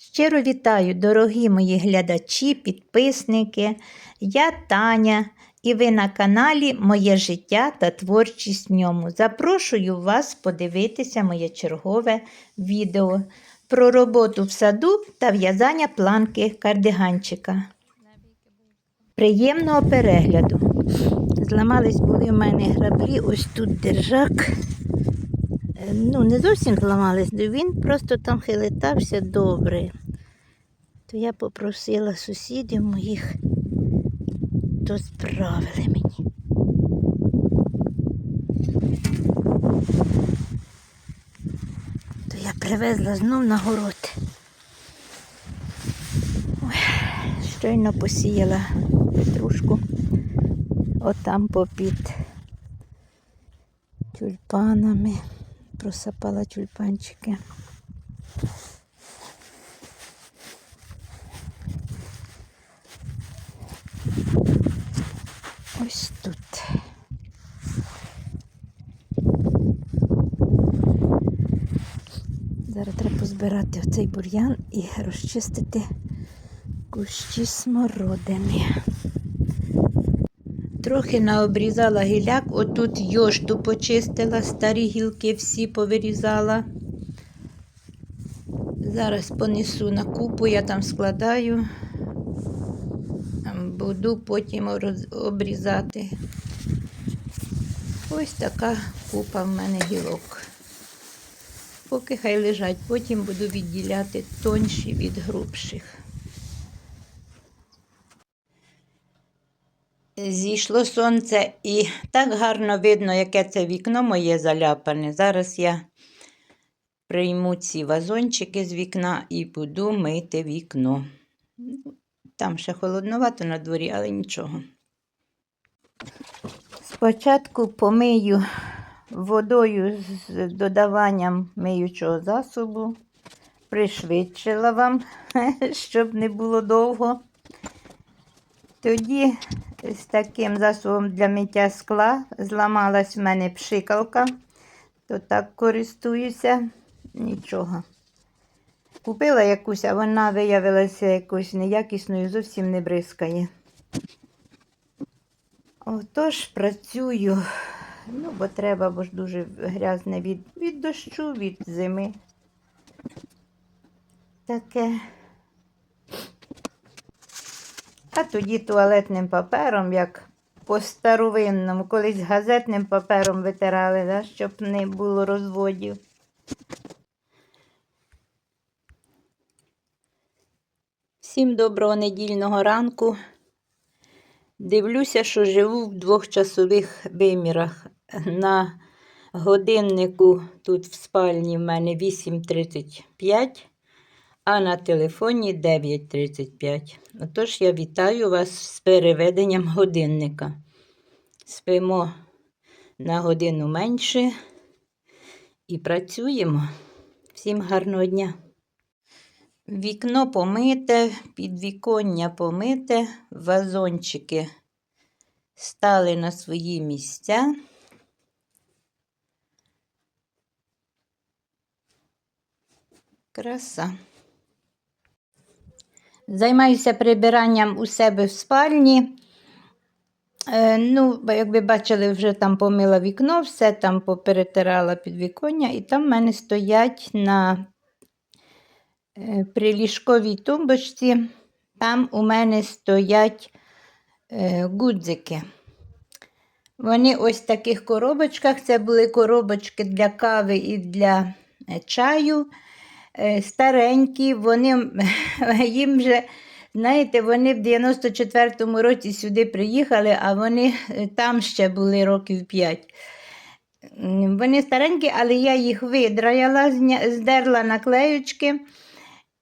Щиро вітаю, дорогі мої глядачі, підписники. Я Таня, і ви на каналі Моє життя та творчість в ньому. Запрошую вас подивитися моє чергове відео про роботу в саду та в'язання планки кардиганчика. Приємного перегляду. Зламались були в мене граблі, ось тут держак. Е, Ну, не зовсім зламались, він просто там хилитався добре. То я попросила сусідів моїх, то справили мені. То я привезла знов на город. Ой, щойно посіяла петрушку отам попід тюльпанами. Просапала тюльпанчики. Ось тут. Зараз треба позбирати оцей бур'ян і розчистити кущі смородини. Трохи наобрізала гіляк, отут йошту почистила, старі гілки всі повирізала. Зараз понесу на купу, я там складаю, буду потім обрізати. Ось така купа в мене гілок. Поки хай лежать, потім буду відділяти тонші від грубших. Зійшло сонце і так гарно видно, яке це вікно моє заляпане. Зараз я прийму ці вазончики з вікна і буду мити вікно. Там ще холодновато на дворі, але нічого. Спочатку помию водою з додаванням миючого засобу. Пришвидшила вам, щоб не було довго. Тоді з таким засобом для миття скла зламалась в мене пшикалка, то так користуюся нічого. Купила якусь, а вона виявилася якоюсь неякісною, зовсім не бризкає. Отож працюю, ну, бо треба, бо ж дуже грязне від, від дощу, від зими. Таке. А тоді туалетним папером, як по старовинному, колись газетним папером витирали, да, щоб не було розводів. Всім доброго недільного ранку. Дивлюся, що живу в двохчасових вимірах. На годиннику тут в спальні в мене 8.35 а на телефоні 9.35. Отож, я вітаю вас з переведенням годинника. Спимо на годину менше і працюємо. Всім гарного дня. Вікно помите, підвіконня помите, вазончики стали на свої місця. Краса. Займаюся прибиранням у себе в спальні. Е, ну, як ви бачили, вже там помила вікно, все там поперетирала підвіконня, і там в мене стоять на е, приліжковій тумбочці, там у мене стоять е, гудзики. Вони ось в таких коробочках. Це були коробочки для кави і для е, чаю старенькі, вони їм вже, знаєте, вони в 94-му році сюди приїхали, а вони е, там ще були років 5. Вони старенькі, але я їх видраяла, здерла наклеючки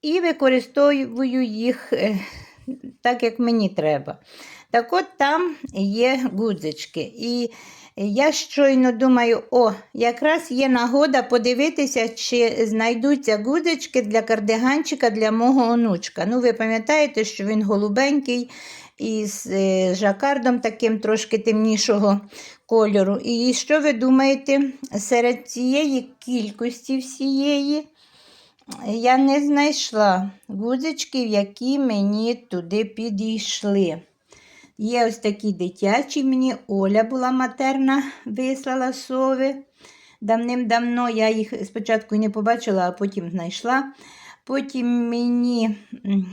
і використовую їх е, так, як мені треба. Так от там є гудзички. І я щойно думаю, о, якраз є нагода подивитися, чи знайдуться гудзички для кардиганчика для мого онучка. Ну, ви пам'ятаєте, що він голубенький із е, жакардом таким трошки темнішого кольору. І що ви думаєте, серед цієї кількості всієї я не знайшла гудзичків, які мені туди підійшли. Є ось такі дитячі, мені Оля була матерна, вислала сови. Давним-давно я їх спочатку не побачила, а потім знайшла. Потім мені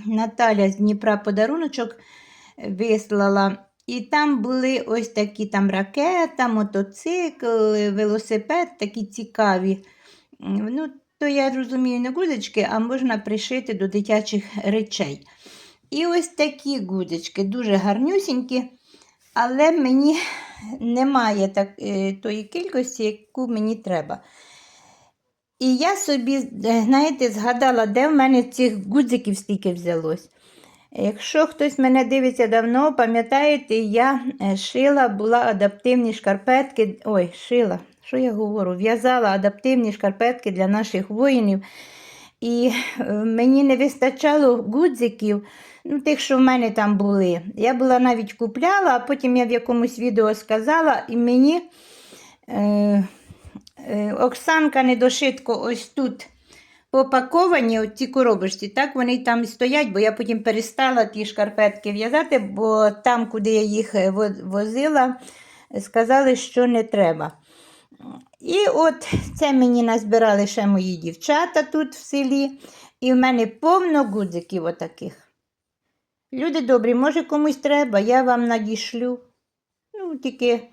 Наталя з Дніпра подаруночок вислала. І там були ось такі там ракета, мотоцикл, велосипед, такі цікаві. Ну, то я розумію, не гудочки, а можна пришити до дитячих речей. І ось такі гудочки, дуже гарнюсінькі, але мені немає так, е, тої кількості, яку мені треба. І я собі, е, знаєте, згадала, де в мене цих гудзиків стільки взялось. Якщо хтось мене дивиться давно, пам'ятаєте, я е, шила була адаптивні шкарпетки. Ой, шила, що я говорю? В'язала адаптивні шкарпетки для наших воїнів. І мені не вистачало гудзиків, ну, тих, що в мене там були. Я була навіть купляла, а потім я в якомусь відео сказала, і мені е, е, Оксанка недошитко ось тут попаковані ці коробочці, так вони там стоять, бо я потім перестала ті шкарпетки в'язати, бо там, куди я їх е, возила, сказали, що не треба. І от це мені назбирали ще мої дівчата тут в селі, і в мене повно гудзиків отаких. Люди добрі, може комусь треба, я вам надішлю. Ну, тільки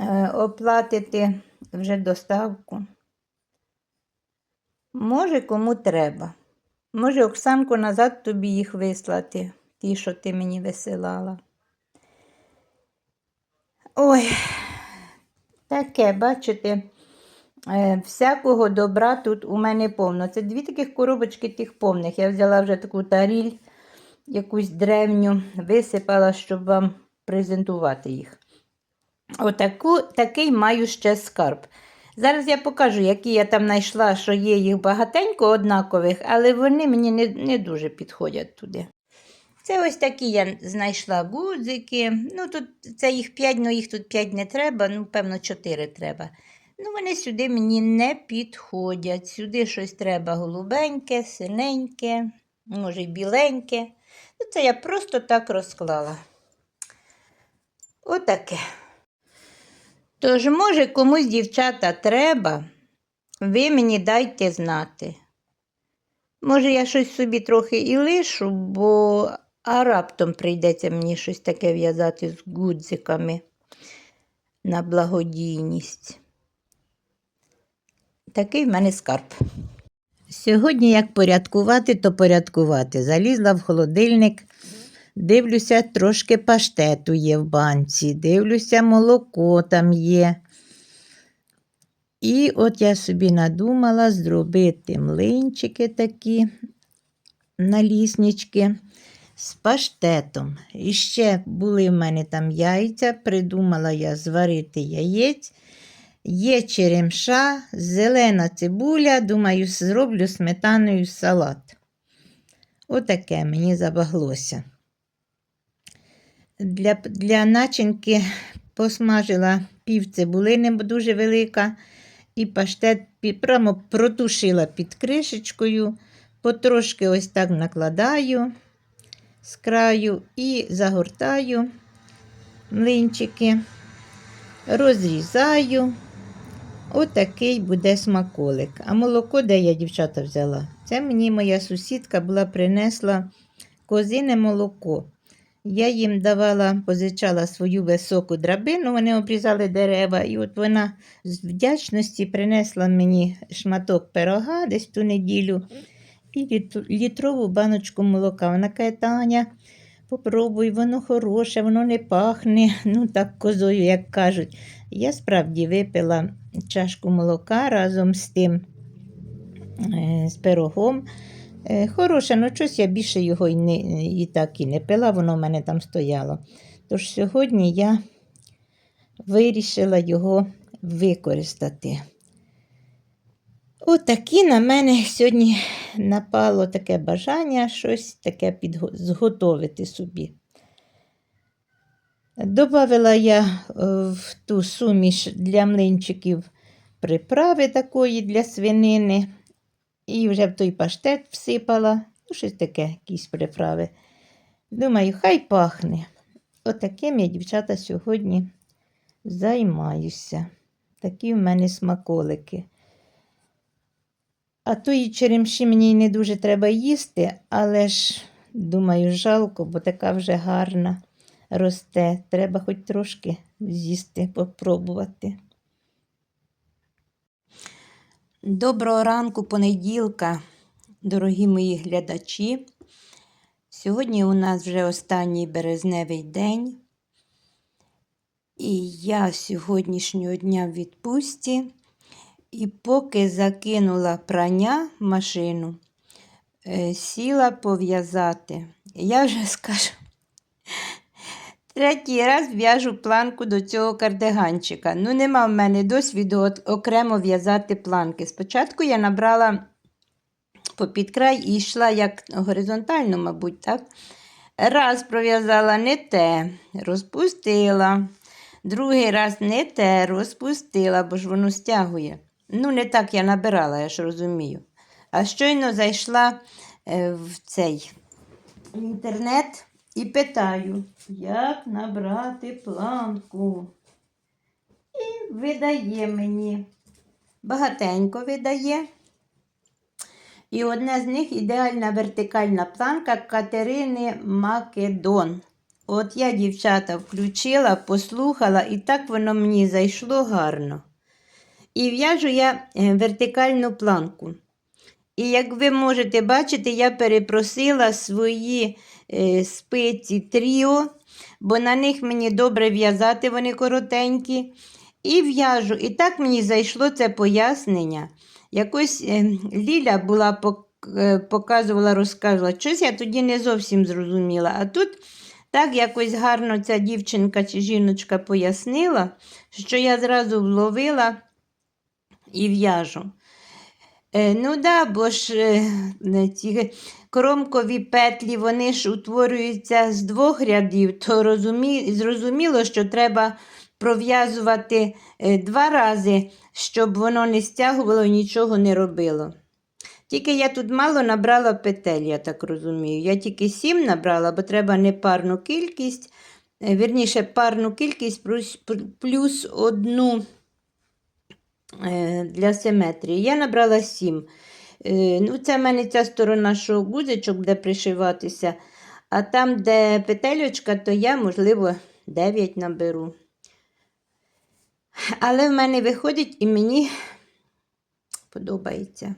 е, оплатити вже доставку. Може, кому треба. Може, Оксанку назад тобі їх вислати, ті, що ти мені висилала. Ой, таке, бачите, е, всякого добра тут у мене повно. Це дві таких коробочки тих повних. Я взяла вже таку таріль, якусь древню, висипала, щоб вам презентувати їх. Отаку, такий маю ще скарб. Зараз я покажу, які я там знайшла, що є їх багатенько однакових, але вони мені не, не дуже підходять туди. Це ось такі я знайшла гудзики. Ну, тут це їх 5, ну їх тут 5 не треба, ну, певно, 4 треба. Ну, вони сюди мені не підходять. Сюди щось треба голубеньке, синеньке, може й біленьке. Ну, це я просто так розклала. Отаке. Тож, може, комусь дівчата треба, ви мені дайте знати. Може, я щось собі трохи і лишу, бо а раптом прийдеться мені щось таке в'язати з гудзиками на благодійність. Такий в мене скарб. Сьогодні як порядкувати, то порядкувати. Залізла в холодильник, дивлюся, трошки паштету є в банці, дивлюся, молоко там є. І от я собі надумала зробити млинчики такі наліснички з паштетом. І ще були в мене там яйця, придумала я зварити яєць. Є черемша, зелена цибуля, думаю, зроблю сметаною салат. Отаке мені забаглося. Для, для начинки посмажила пів цибулини, бо дуже велика, і паштет прямо протушила під кришечкою, потрошки ось так накладаю з краю і загортаю млинчики, розрізаю. Отакий буде смаколик. А молоко, де я дівчата взяла? Це мені моя сусідка була принесла козине молоко. Я їм давала, позичала свою високу драбину, вони обрізали дерева, і от вона з вдячності принесла мені шматок пирога десь ту неділю і літрову баночку молока. Вона каже, Таня, попробуй, воно хороше, воно не пахне, ну так козою, як кажуть. Я справді випила чашку молока разом з тим, е, з пирогом. Е, Хороше, ну щось я більше його і, не, і так і не пила, воно в мене там стояло. Тож сьогодні я вирішила його використати. Отакі на мене сьогодні напало таке бажання щось таке підго- зготовити собі. Добавила я е, в ту суміш для млинчиків приправи такої для свинини. І вже в той паштет всипала. Ну, щось таке, якісь приправи. Думаю, хай пахне. Отаким я, дівчата, сьогодні займаюся. Такі в мене смаколики. А тої черемші мені не дуже треба їсти, але ж, думаю, жалко, бо така вже гарна росте. Треба хоч трошки з'їсти, попробувати. Доброго ранку, понеділка, дорогі мої глядачі. Сьогодні у нас вже останній березневий день. І я сьогоднішнього дня в відпустці. І поки закинула прання машину, е, сіла пов'язати. Я вже скажу, третій раз в'яжу планку до цього кардиганчика. Ну, нема в мене досвіду окремо в'язати планки. Спочатку я набрала попід край і йшла як горизонтально, мабуть, так? Раз пров'язала не те, розпустила. Другий раз не те, розпустила, бо ж воно стягує. Ну, не так я набирала, я ж розумію. А щойно зайшла е, в цей інтернет і питаю, як набрати планку. І видає мені. Багатенько видає. І одне з них ідеальна вертикальна планка Катерини Македон. От я, дівчата, включила, послухала, і так воно мені зайшло гарно. І в'яжу я е, вертикальну планку. І як ви можете бачити, я перепросила свої е, спиці тріо, бо на них мені добре в'язати, вони коротенькі. І в'яжу. І так мені зайшло це пояснення. Якось е, Ліля була е, показувала, розказувала. Щось я тоді не зовсім зрозуміла. А тут так якось гарно ця дівчинка чи жіночка пояснила, що я зразу вловила і в'яжу. Е, ну да, бо ж ці кромкові петлі вони ж утворюються з двох рядів, то розумі... зрозуміло, що треба пров'язувати е, два рази, щоб воно не стягувало і нічого не робило. Тільки я тут мало набрала петель, я так розумію. Я тільки 7 набрала, бо треба не парну кількість, е, вірніше, парну кількість плюс одну е, для симетрії. Я набрала 7. Ну, це в мене ця сторона, що гузичок буде пришиватися. А там, де петельочка, то я, можливо, 9 наберу. Але в мене виходить і мені подобається.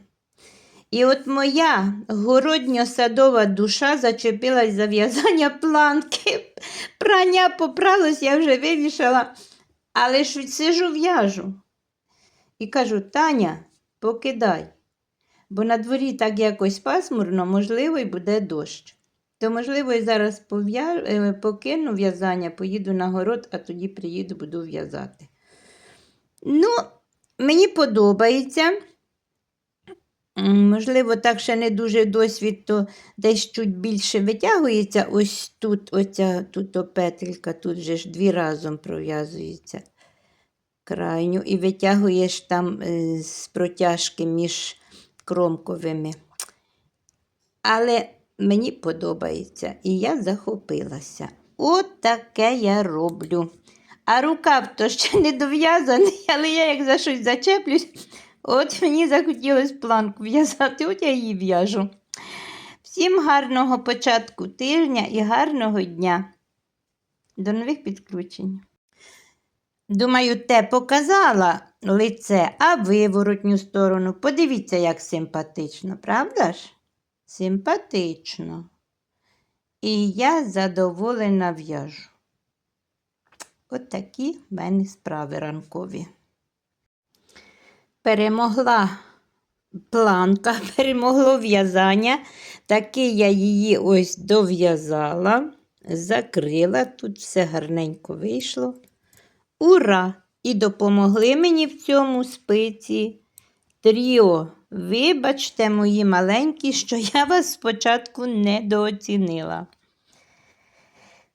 І от моя городньо-садова душа зачепилась за в'язання планки. Прання попралось, я вже вивішала, але ж сижу в'яжу. І кажу, Таня, покидай, бо на дворі так якось пасмурно, можливо, і буде дощ. То, можливо, і зараз пов'я... е, покину в'язання, поїду на город, а тоді приїду, буду в'язати. Ну, мені подобається. Можливо, так ще не дуже досвід, то десь чуть більше витягується. Ось тут, оця тут петелька, тут же ж дві разом пров'язується крайню і витягуєш там е, з протяжки між кромковими. Але мені подобається, і я захопилася. От таке я роблю. А рукав то ще не дов'язаний, але я як за щось зачеплюсь, от мені захотілося планку в'язати, от я її в'яжу. Всім гарного початку тижня і гарного дня. До нових підключень. Думаю, те показала лице, а виворотню сторону. Подивіться, як симпатично, правда ж? Симпатично. І я задоволена в'яжу. От такі в мене справи ранкові. Перемогла планка, перемогло в'язання. Таки я її ось дов'язала, закрила, тут все гарненько вийшло. Ура! І допомогли мені в цьому спиці тріо. Вибачте, мої маленькі, що я вас спочатку недооцінила.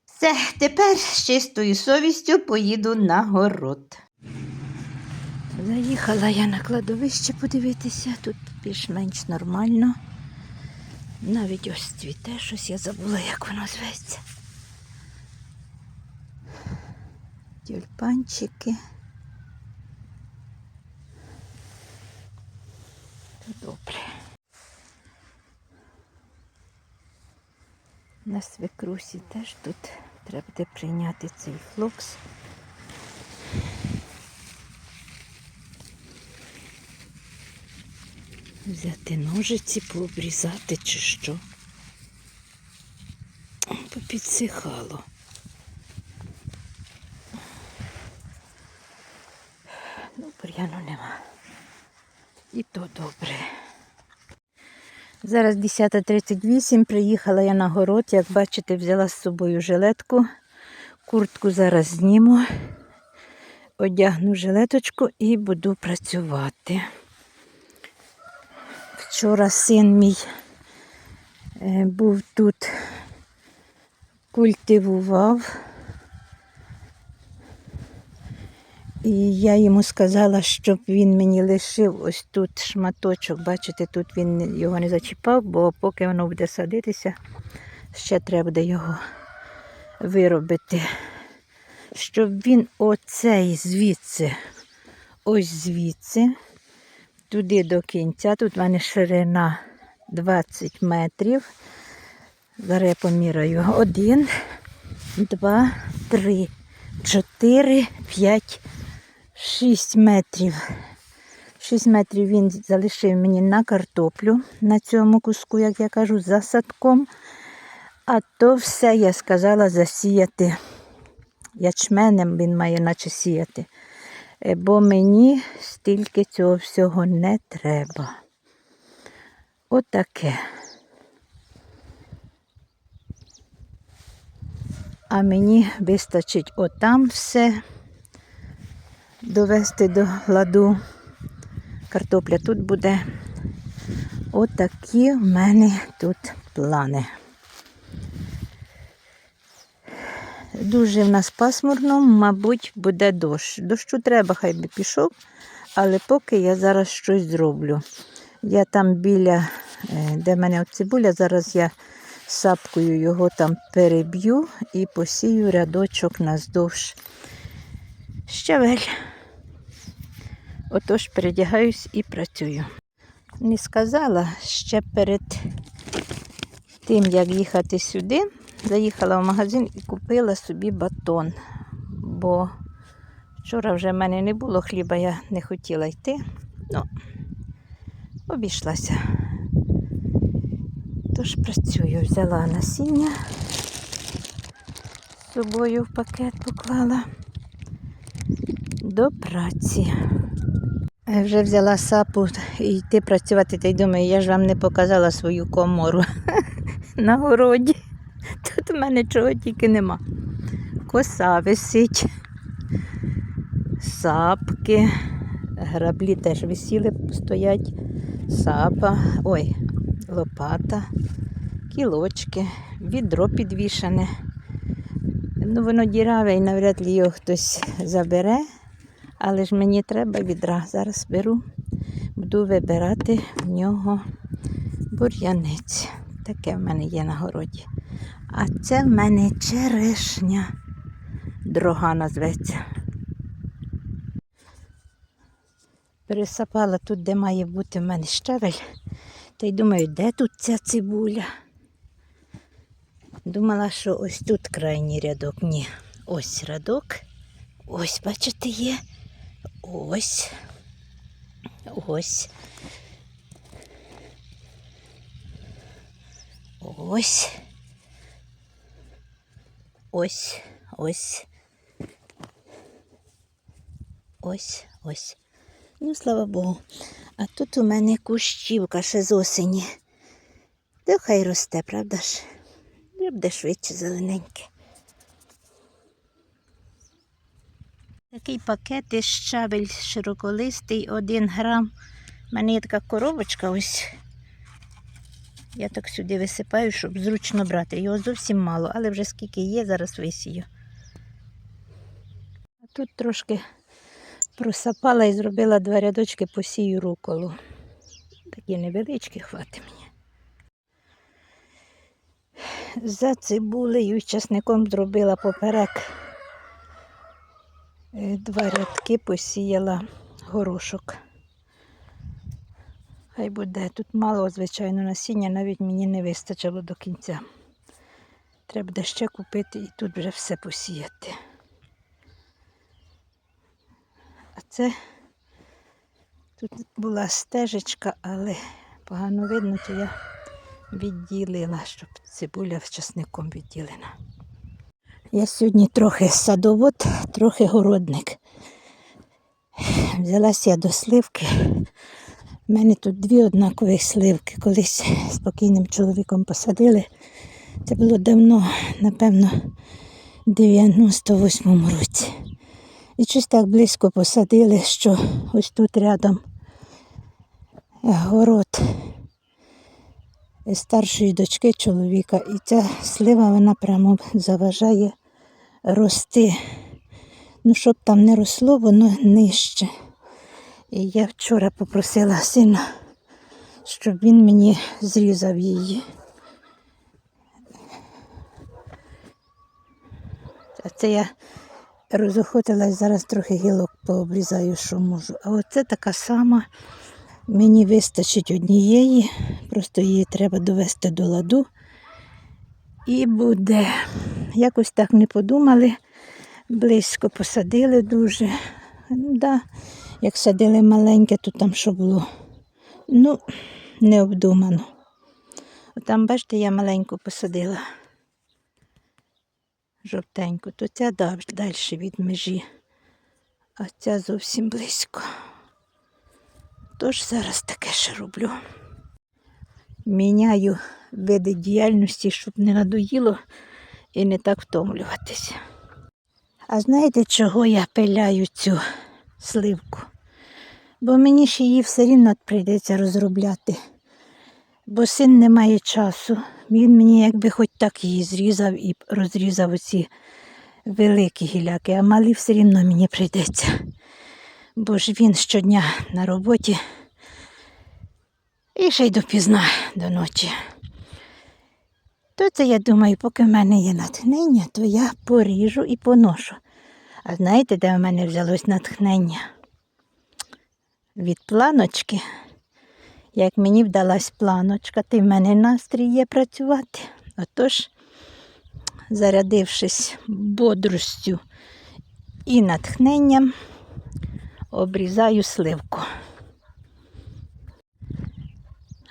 Все, тепер з чистою совістю поїду на город. Заїхала я на кладовище подивитися, тут більш-менш нормально. Навіть ось цвіте щось, я забула, як воно зветься. Тюльпанчики. Добре. На свекрусі теж тут треба буде прийняти цей флокс. Взяти ножиці, пообрізати чи що. Попідсихало. Ну, бур'яну нема. І то добре. Зараз 10.38, приїхала я на город, як бачите, взяла з собою жилетку. Куртку зараз зніму, одягну жилеточку і буду працювати. Вчора син мій е, був тут, культивував. І я йому сказала, щоб він мені лишив ось тут шматочок. Бачите, тут він його не зачіпав, бо поки воно буде садитися, ще треба буде його виробити. Щоб він оцей звідси, ось звідси, туди до кінця. Тут в мене ширина 20 метрів. Зараз я поміряю. Один, два, три, чотири, п'ять. 6 метрів. 6 метрів він залишив мені на картоплю на цьому куску, як я кажу, за садком. А то все я сказала засіяти. Ячменем він має наче сіяти. Е, Бо мені стільки цього всього не треба. Отаке. А мені вистачить отам все довести до ладу. Картопля тут буде. Отакі в мене тут плани. Дуже в нас пасмурно, мабуть, буде дощ. Дощу треба, хай би пішов, але поки я зараз щось зроблю. Я там біля, е, де в мене от цибуля, зараз я сапкою його там переб'ю і посію рядочок наздовж щавель. Отож передягаюсь і працюю. Не сказала ще перед тим, як їхати сюди, заїхала в магазин і купила собі батон. Бо вчора вже в мене не було хліба, я не хотіла йти. Ну, обійшлася. Тож працюю, взяла насіння з собою в пакет поклала до праці. Вже взяла сапу і йти працювати, та й думаю, я ж вам не показала свою комору на городі. Тут у мене чого тільки нема. Коса висить, сапки, граблі теж висіли, стоять, сапа, ой, лопата, кілочки, відро підвішане. Ну, воно діраве і навряд ли його хтось забере. Але ж мені треба відра. Зараз беру, буду вибирати в нього бур'янець. Таке в мене є на городі. А це в мене черешня. Дрога назветься. Пересапала тут, де має бути в мене щавель. Та й думаю, де тут ця цибуля? Думала, що ось тут крайній рядок. Ні, ось рядок. Ось, бачите, є. Ось. Ось. Ось. Ось. Ось. Ось. Ось. Ну, слава Богу. А тут у мене кущівка ще з осені. То хай росте, правда ж? Буде швидше зелененьке. Такий пакет із щавель широколистий, один грам. У мене є така коробочка ось. Я так сюди висипаю, щоб зручно брати. Його зовсім мало, але вже скільки є, зараз висію. А тут трошки Просапала і зробила два рядочки посію руколу. Такі невеличкі, хватить мені. За цибулею і часником зробила поперек. Е, Два рядки посіяла горошок. Хай буде. Тут мало, звичайно, насіння, навіть мені не вистачило до кінця. Треба буде ще купити і тут вже все посіяти. А це тут була стежечка, але погано видно, то я відділила, щоб цибуля з часником відділена. Я сьогодні трохи садовод, трохи городник. Взялася я до сливки. У мене тут дві однакові сливки. Колись з покійним чоловіком посадили. Це було давно, напевно, в 98-му році. І щось так близько посадили, що ось тут рядом город старшої дочки чоловіка. І ця слива вона прямо заважає рости. Ну, щоб там не росло, воно нижче. І я вчора попросила сина, щоб він мені зрізав її. А це я розохотилась, зараз трохи гілок пообрізаю, що можу. А оце така сама. Мені вистачить однієї, просто її треба довести до ладу. І буде. Якось так не подумали, близько посадили дуже. Ну, да. Як садили маленьке, то там що було? Ну, необдумано. Там, бачите, я маленьку посадила. Жовтеньку, то ця далі від межі, а ця зовсім близько. Тож зараз таке ще роблю. Міняю види діяльності, щоб не надоїло і не так втомлюватися. А знаєте, чого я пиляю цю сливку? Бо мені ж її все рівно прийдеться розробляти. Бо син не має часу. Він мені якби хоч так її зрізав і розрізав оці великі гіляки, а малі все рівно мені прийдеться. Бо ж він щодня на роботі і ще й допізна до ночі. То це, я думаю, поки в мене є натхнення, то я поріжу і поношу. А знаєте, де в мене взялось натхнення? Від планочки. Як мені вдалась планочка, ти в мене настрій є працювати. Отож, зарядившись бодростю і натхненням, обрізаю сливку.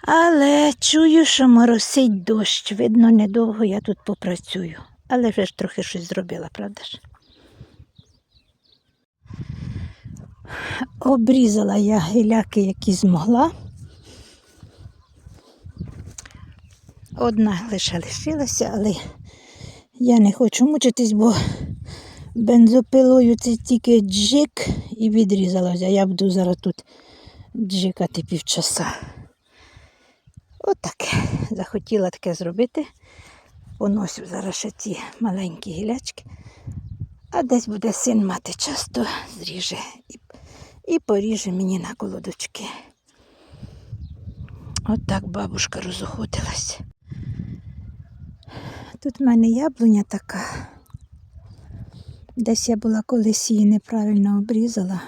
Але чую, що моросить дощ. Видно, недовго я тут попрацюю. Але вже ж трохи щось зробила, правда ж? Обрізала я гіляки, які змогла. Одна лише лишилася, але я не хочу мучитись, бо бензопилою це тільки джик і відрізалося. Я буду зараз тут джикати півчаса. Отаке. Захотіла таке зробити. Поносю зараз ще ці маленькі гілячки. А десь буде син мати час, то зріже і, і поріже мені на колодочки. Отак бабушка розохотилась. Тут в мене яблуня така. Десь я була колись її неправильно обрізала.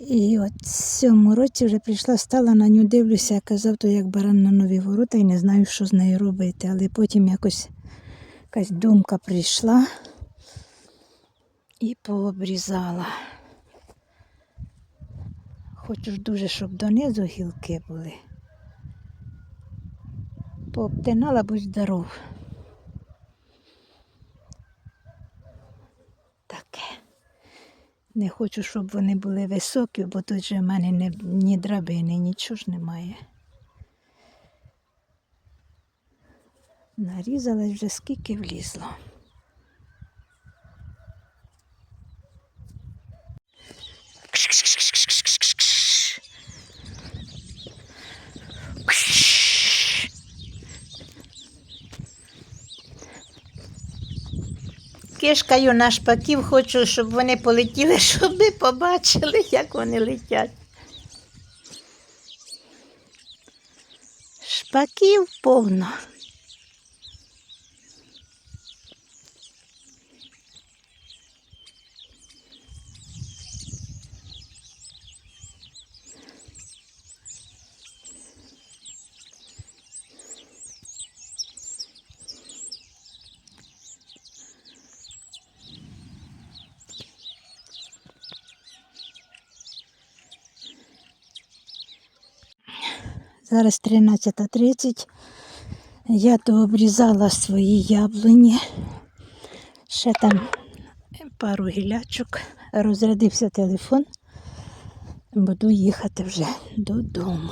І от цьому році вже прийшла, стала на нього, дивлюся, я казав, то як баран на нові ворота і не знаю, що з нею робити. Але потім якось якась думка прийшла і пообрізала. Хочу ж дуже, щоб донизу гілки були. Пообтинала, будь здоров. Таке. Не хочу, щоб вони були високі, бо тут же в мене не, ні драбини, нічого ж немає. Нарізалась вже скільки влізло. Кишкаю на шпаків, хочу, щоб вони полетіли, щоб ви побачили, як вони летять. Шпаків повно. Зараз 13.30. Я то обрізала свої яблуні. Ще там пару гілячок. Розрядився телефон. Буду їхати вже додому.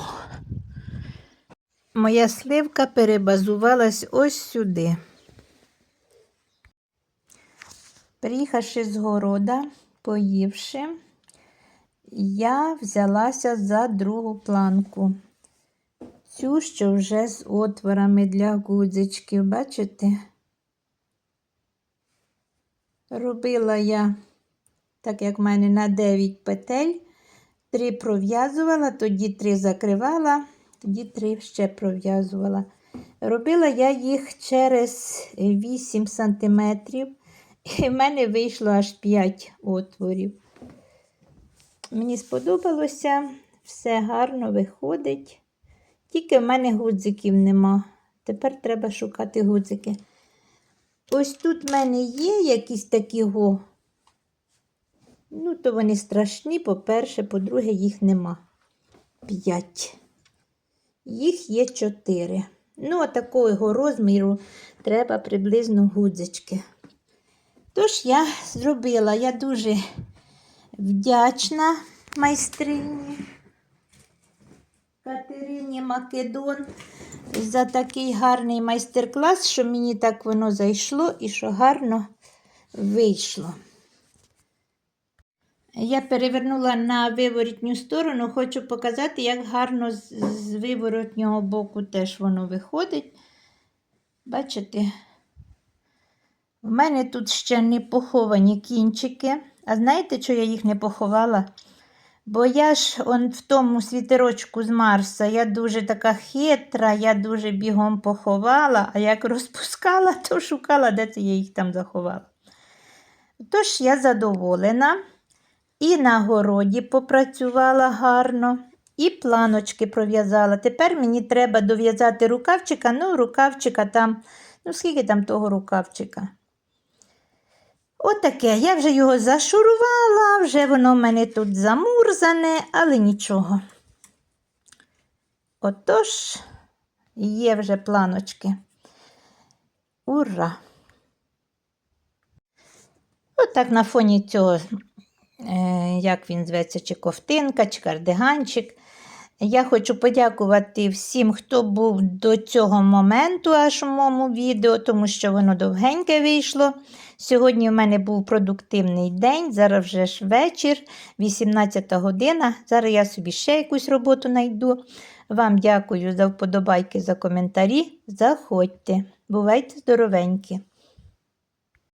Моя сливка перебазувалась ось сюди. Приїхавши з города, поївши, я взялася за другу планку. Цю, що вже з отворами для гудзичків, бачите? Робила я, так як в мене на 9 петель, 3 пров'язувала, тоді 3 закривала, тоді 3 ще пров'язувала. Робила я їх через 8 см, і в мене вийшло аж 5 отворів. Мені сподобалося, все гарно виходить. Тільки в мене гудзиків нема. Тепер треба шукати гудзики. Ось тут в мене є якісь такі го. Ну, то вони страшні, по-перше, по-друге, їх нема. П'ять. Їх є чотири. Ну, а такого розміру треба приблизно гудзички. Тож я зробила, я дуже вдячна майстрині. Катерині Македон за такий гарний майстер-клас, що мені так воно зайшло і що гарно вийшло. Я перевернула на виворотню сторону, хочу показати, як гарно з, з виворотнього боку теж воно виходить. Бачите? В мене тут ще не поховані кінчики. А знаєте, що я їх не поховала? Бо я ж он в тому світерочку з Марса, я дуже така хитра, я дуже бігом поховала, а як розпускала, то шукала, де це я їх там заховала. Тож я задоволена. І на городі попрацювала гарно, і планочки пров'язала. Тепер мені треба дов'язати рукавчика, ну, рукавчика там, ну, скільки там того рукавчика? Отаке, я вже його зашурувала, вже воно в мене тут замурзане, але нічого. Отож, є вже планочки. Ура! Отак на фоні цього, е, як він зветься, чи ковтинка, чи кардиганчик. Я хочу подякувати всім, хто був до цього моменту аж у моєму відео, тому що воно довгеньке вийшло. Сьогодні в мене був продуктивний день, зараз вже ж вечір, 18 година. Зараз я собі ще якусь роботу знайду. Вам дякую за вподобайки, за коментарі. Заходьте. Бувайте здоровенькі!